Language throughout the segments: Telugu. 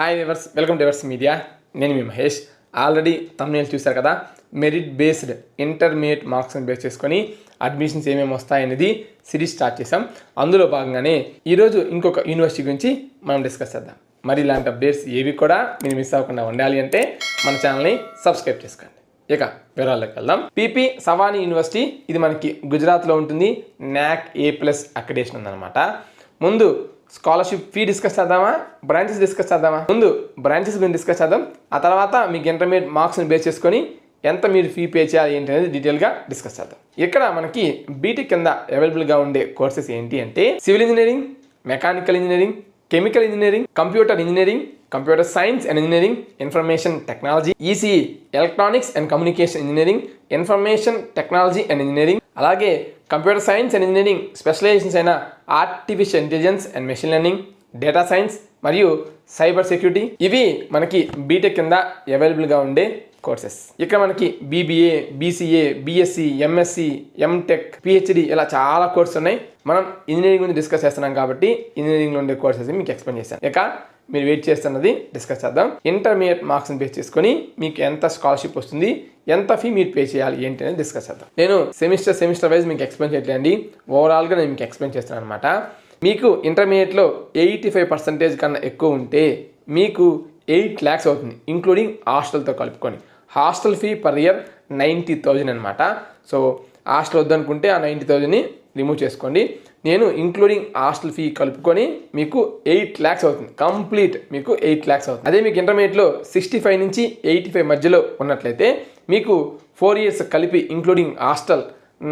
Hi viewers welcome to viewers media నేను మీ మహేష్. ఆల్రెడీ తమ్నేల్ చూశారు కదా? మెరిట్ బేస్డ్ ఇంటర్మీడియట్ మార్క్స్ని బేస్ చేసుకొని అడ్మిషన్స్ ఏమేమి వస్తాయనేది సిరీస్ స్టార్ట్ చేసాం అందులో భాగంగానే ఈరోజు ఇంకొక యూనివర్సిటీ గురించి మనం డిస్కస్ చేద్దాం. మరి ఇలాంటి అప్డేట్స్ ఏవి కూడా మీరు మిస్ అవ్వకుండా ఉండాలి అంటే మన ఛానల్ని సబ్స్క్రైబ్ చేసుకోండి. ఇక వివరాల్లోకి వెళ్దాం. పీపీ సవానీ యూనివర్సిటీ ఇది మనకి గుజరాత్లో ఉంటుంది. నాక్ ఏ ప్లస్ అక్రిడేషన్ ఉందన్నమాట. ముందు స్కాలర్షిప్ ఫీ డిస్కస్ చేద్దామా? బ్రాంచెస్ డిస్కస్ చేద్దామా? ముందు బ్రాంచెస్ గురించి డిస్కస్ చేద్దాం. ఆ తర్వాత మీకు ఇంటర్మీడియట్ మార్క్స్ని బేస్ చేసుకొని ఎంత మీరు ఫీ పే చేయాలి ఏంటి అనేది డీటెయిల్గా డిస్కస్ చేద్దాం. ఇక్కడ మనకి బీటెక్ కింద అవైలబుల్గా ఉండే కోర్సెస్ ఏంటి అంటే civil engineering mechanical engineering chemical engineering computer engineering computer science and engineering information technology ECE electronics and communication engineering information technology and engineering అలాగే computer science and engineering specialisations అయిన artificial intelligence and machine learning data science మరియు సైబర్ సెక్యూరిటీ ఇవి మనకి బీటెక్ కింద అవైలబుల్గా ఉండే కోర్సెస్ ఇక్కడ మనకి BBA BCA BSc MSc MTech PhD ఇలా చాలా కోర్సెస్ ఉన్నాయి. మనం ఇంజనీరింగ్ గురించి డిస్కస్ చేస్తున్నాం కాబట్టి ఇంజనీరింగ్లో ఉండే కోర్సెస్ మీకు ఎక్స్ప్లెయిన్ చేశాను. ఇక మీరు వెయిట్ చేస్తున్నది డిస్కస్ చేద్దాం. ఇంటర్మీడియట్ మార్క్స్ని బేస్ చేసుకొని మీకు ఎంత స్కాలర్షిప్ వస్తుంది ఎంత ఫీ మీరు పే చేయాలి ఏంటి అనేది డిస్కస్ చేద్దాం. నేను సెమిస్టర్ సెమిస్టర్ వైజ్ మీకు ఎక్స్ప్లెయిన్ చేయట్లేండి ఓవరాల్గా నేను మీకు ఎక్స్ప్లెయిన్ చేస్తున్నాను అనమాట మీకు ఇంటర్మీడియట్లో ఎయిటీ ఫైవ్ పర్సెంటేజ్ కన్నా ఎక్కువ ఉంటే మీకు ఎయిట్ ల్యాక్స్ అవుతుంది ఇంక్లూడింగ్ హాస్టల్తో కలుపుకొని. Hostel fee per year ninety thousand అనమాట సో హాస్టల్ వద్దనుకుంటే ఆ నైంటీ థౌజండ్ని రిమూవ్ చేసుకోండి. నేను ఇంక్లూడింగ్ హాస్టల్ ఫీ కలుపుకొని మీకు ఎయిట్ ల్యాక్స్ అవుతుంది. కంప్లీట్ మీకు ఎయిట్ ల్యాక్స్ అవుతుంది. అదే మీకు ఇంటర్మీడియట్లో సిక్స్టీ ఫైవ్ నుంచి ఎయిటీ ఫైవ్ మధ్యలో ఉన్నట్లయితే మీకు ఫోర్ ఇయర్స్ కలిపి ఇంక్లూడింగ్ హాస్టల్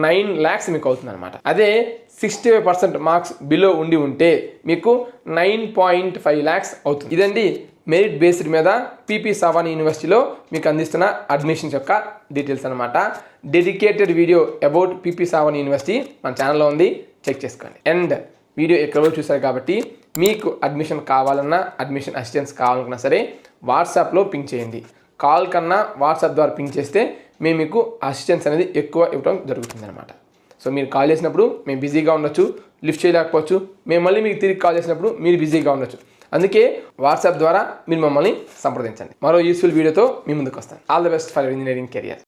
నైన్ ల్యాక్స్ మీకు అవుతుంది అనమాట అదే sixty five percent marks below ఉండి ఉంటే మీకు నైన్ పాయింట్ ఫైవ్ ల్యాక్స్ అవుతుంది. ఇదండి మెరిట్ బేస్డ్ మీద పీపీ సవాన్ యూనివర్సిటీలో మీకు అందిస్తున్న అడ్మిషన్స్ యొక్క డీటెయిల్స్ అనమాట dedicated video about PP Savani university మన ఛానల్లో ఉంది. చెక్ చేసుకోండి. అండ్ వీడియో ఎక్కడో చూసారు కాబట్టి మీకు అడ్మిషన్ కావాలన్నా అడ్మిషన్ అసిస్టెన్స్ కావాలన్నా సరే వాట్సాప్లో పింక్ చేయండి. కాల్ కన్నా వాట్సాప్ ద్వారా పింక్ చేస్తే మేము మీకు అసిస్టెన్స్ అనేది ఎక్కువ ఇవ్వడం జరుగుతుందన్నమాట. సో మీరు కాల్ చేసినప్పుడు మేము బిజీగా ఉండొచ్చు లిఫ్ట్ చేయలేకపోవచ్చు. మేము మళ్ళీ మీకు తిరిగి కాల్ చేసినప్పుడు మీరు బిజీగా ఉండొచ్చు. అందుకే వాట్సాప్ ద్వారా మీరు మమ్మల్ని సంప్రదించండి. మరో యూస్ఫుల్ వీడియోతో మీ ముందుకు వస్తాను. All the best for engineering career